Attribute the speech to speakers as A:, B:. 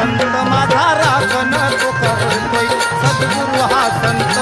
A: संत माझा राखण तो करतोय. सद्गुरु हा संत